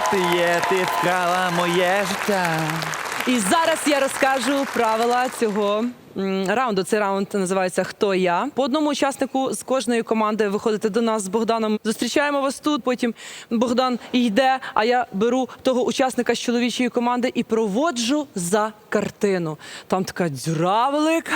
Ти є? Ти вкрала моє життя. І зараз я розкажу правила цього раунду. Цей раунд називається Хто я. По одному учаснику з кожної команди виходите до нас з Богданом. Зустрічаємо вас тут. Потім Богдан йде. А я беру того учасника з чоловічої команди і проводжу за картину. Там така дзюра велика.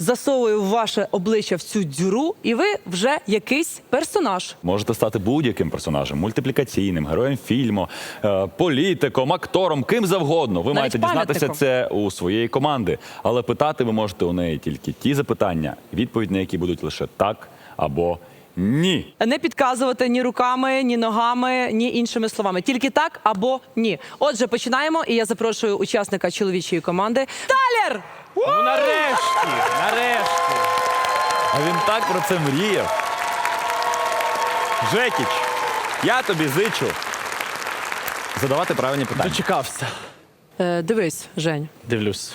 Засовую ваше обличчя в цю дзюру, і ви вже якийсь персонаж. Можете стати будь-яким персонажем, мультиплікаційним, героєм фільму, е, політиком, актором, ким завгодно. Ви Навіть маєте дізнатися пам'ятником. це у своєї команди, але питати ви можете у неї тільки ті запитання, відповідь на які будуть лише так або ні. Не підказувати ні руками, ні ногами, ні іншими словами. Тільки так або ні. Отже, починаємо. І я запрошую учасника чоловічої команди Талер! Ну нарешті, нарешті. А він так про це мріяв. Жекіч, я тобі зичу задавати правильні питання. Дочекався. Е, дивись, Жень. Дивлюсь.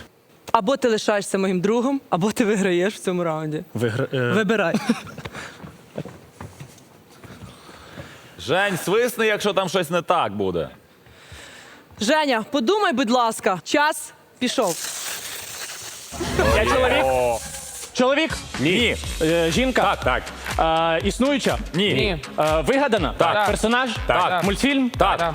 Або ти лишаєшся моїм другом, або ти виграєш в цьому раунді. Вигра... е, Вибирай. Жень, свисни, якщо там щось не так буде. Женя, подумай, будь ласка, час пішов. Я чоловік. Чоловік? Ні. Е, жінка? Так, так. Е, існуюча? Ні. Е, вигадана? Так. Персонаж? Так. Мультфільм? Так.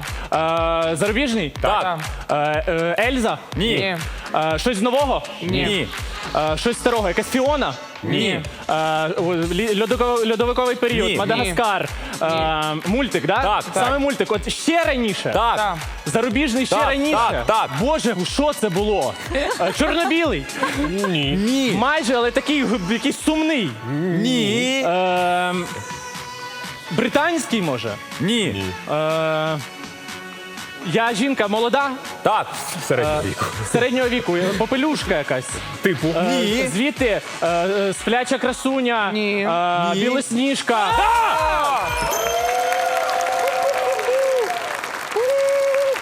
Е, зарубіжний? Так. Е, е, Ельза? Ні. Е, щось нового? Ні. Е, щось старого? Якась Фіона? Ні. Е, о, лі- льодоко- льодовиковий період, Ні. Мадагаскар. Е, мультик, да? Так. Саме мультик. От ще раніше. Так. Зарубіжний ще Так, раніше. так, так. Боже, що це було? Е, Чорнобілий. Ні. Ні. Майже, але такий г- якийсь сумний. Ні. Е, британський, може. Ні. Е, я жінка молода, Так. середнього віку. Середнього віку, е, попелюшка якась. Типу. Ні. Звідти е, е, спляча красуня, Ні. е, Ні. білосніжка.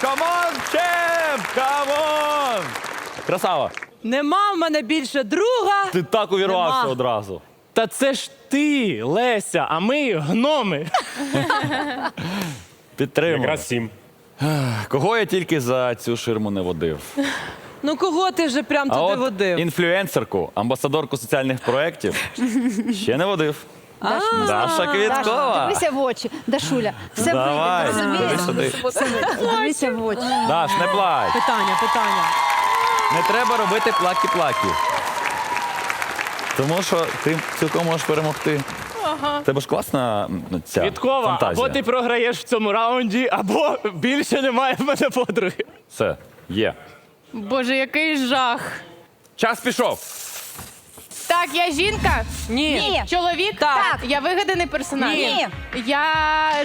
Камон, чемп! Камон! Красава! Нема в мене більше друга. Ти так увірвався Нема. одразу. Та це ж ти, Леся, а ми гноми. Підтримую. Якраз сім. Кого я тільки за цю ширму не водив. Ну кого ти вже прям А туди от водив? інфлюенсерку, амбасадорку соціальних проєктів ще не водив. Даша Квіткова. Дивися в очі, Дашуля. Все Давай, вийде, розумієш? сюди. Дивися в очі. Даш, не плач. Питання, питання. Не треба робити плакі-плакі. Тому що ти цілком можеш перемогти. Ага. Тебе ж класна м, ця Квіткова, фантазія. або ти програєш в цьому раунді, або більше немає в мене подруги. Все, є. Боже, який жах. Час пішов. Так, я жінка. Ні. Ні. Чоловік? Так. Я вигаданий персонаж. Ні. Я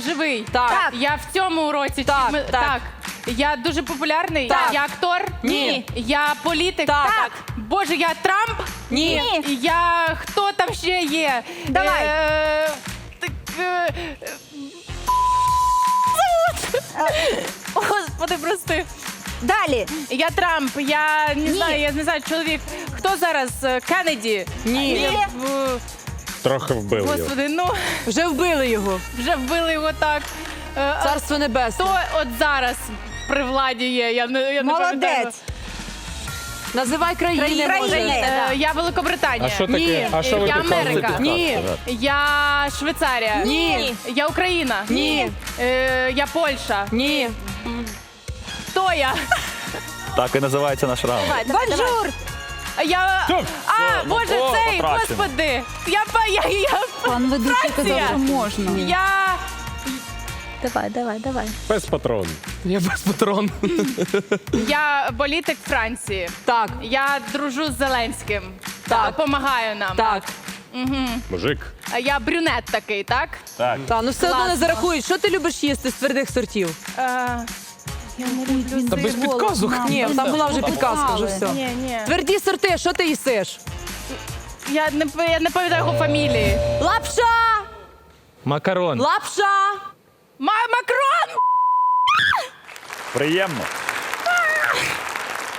живий. Так. Я в цьому уроці. Так, Ми- так. Я дуже популярний. Так. Я актор? Ні. Я політик? Так. Так. Боже, я Трамп? Ні. Я хто там ще є? Давай. Е, так, е, Господи, прости. Далі. Я Трамп, я не Ні. знаю, я не знаю, чоловік. Хто зараз? Е, Кеннеді? Ні. Ні. В- Трохи вбив його. Господи, ну Вже вбили його. вже вбили його так. Е, а Царство небесне. Хто от зараз при владі є? Я не, я не пам'ятаю. Молодець. Називай країни. Країни. може. Е, Да. Я Великобританія. А що таке? Ні. А що ви Я? Америка. Ні. Я Швейцарія. Ні. Я Україна. Ні. Е, я Польща. Ні. Хто я? Так і називається наш раунд. Бонжур. Я. Стоп. А, ну, Боже, то цей, потрачено. господи. Я па- я, я, Пан ведучий казав, що можна. я Давай, давай, давай. Без патрон. Я без патрон. Я політик Франції. Так. Я дружу з Зеленським. Так. Допомагаю нам. Так. Мужик. А Я брюнет такий, так? Так. Та, ну все одно не Класно. зарахують. Що ти любиш їсти з твердих сортів? Е, Та без підказок. Ні, там була вже підказка, вже все. Ні, ні. Тверді сорти, що ти їсиш? Я не, я не пам'ятаю його фамілії. Лапша! Макарон. Лапша! Ма Макрон! Приємно.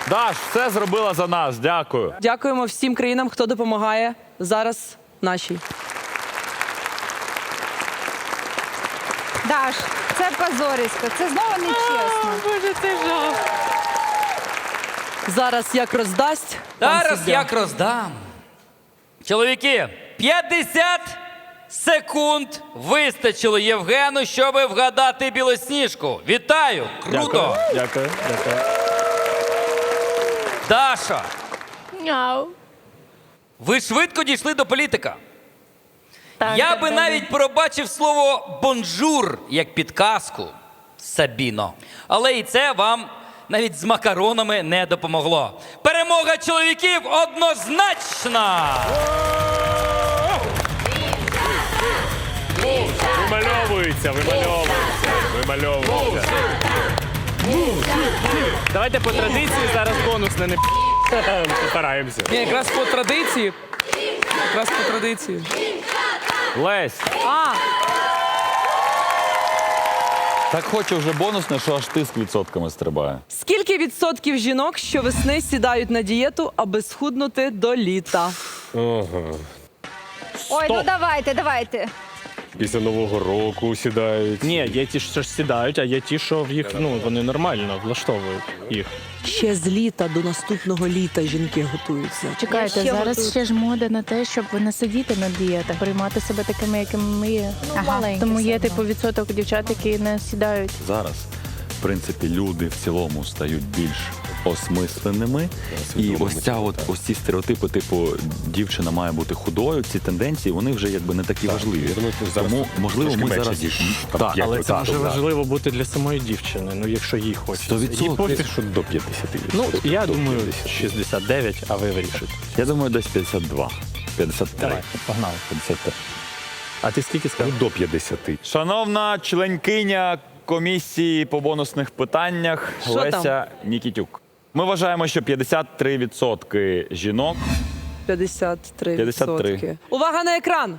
Даш, все зробила за нас. Дякую. Дякуємо всім країнам, хто допомагає зараз нашій. Даш, це позорисько, це знову нечесно. Боже, це жах. Зараз як роздасть. пан Зараз суддя. як роздам. Чоловіки, 50 секунд вистачило Євгену, щоб вгадати білосніжку. Вітаю! Круто! Дякую, дякую. Даша, Няу. ви швидко дійшли до політика. Так, Я так, би так. навіть пробачив слово бонжур як підказку. Сабіно. Але і це вам навіть з макаронами не допомогло. Перемога чоловіків однозначна! Вимальовується, вимальовується, вимальовується. Давайте по традиції зараз бонус не Постараємося. Ні, якраз по традиції. Якраз по традиції. Лесь. А, Так хочу вже бонусне, що аж тиск відсотками стрибає. скільки відсотків жінок щовесни сідають на дієту, аби схуднути до літа? Ой, ну давайте, давайте. Після Нового року сідають. Ні, є ті, що ж сідають, а є ті, що в їх ну вони нормально влаштовують їх. Ще з літа до наступного літа жінки готуються. Чекайте, Я ще зараз готую. ще ж мода на те, щоб не сидіти на дієтах, приймати себе такими, якими ми є. Ну, Ага. маленькі Тому є типу відсоток дівчат, які не сідають. Зараз, в принципі, люди в цілому стають більш осмисленими. І ось ця от ось ці стереотипи, типу, дівчина має бути худою, ці тенденції, вони вже якби не такі важливі. Тому, можливо, ми зараз. Так, але це вже. Важливо бути для самої дівчини, ну якщо їй хочеться. 100%. Їй пофіг. Що до 50 Ну, я До думаю, 50. 69, а ви вирішите. Я думаю, десь 52. 53. Давай, погнали. 53. А ти скільки сказав? Ну, до 50. Шановна членкиня комісії по бонусних питаннях Що Леся там? Нікітюк. Ми вважаємо, що 53% жінок 53. 53. Увага на екран!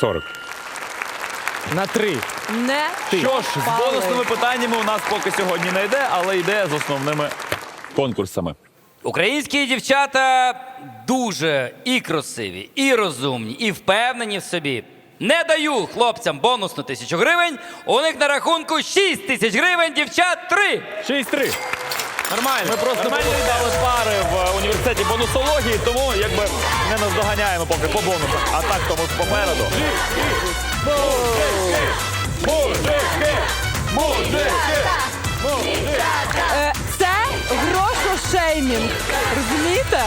40. На три. Не Що ж, з бонусними питаннями у нас поки сьогодні не йде, але йде з основними конкурсами. Українські дівчата дуже і красиві, і розумні, і впевнені в собі. Не даю хлопцям бонусну тисячу гривень. У них на рахунку 6 тисяч гривень, дівчат 3. 6-3. Нормально. Ми просто получали пари в е, університеті бонусології, тому якби не наздоганяємо поки по бонусах. А так тому попереду. Е, Це грошошеймінг. Розумієте?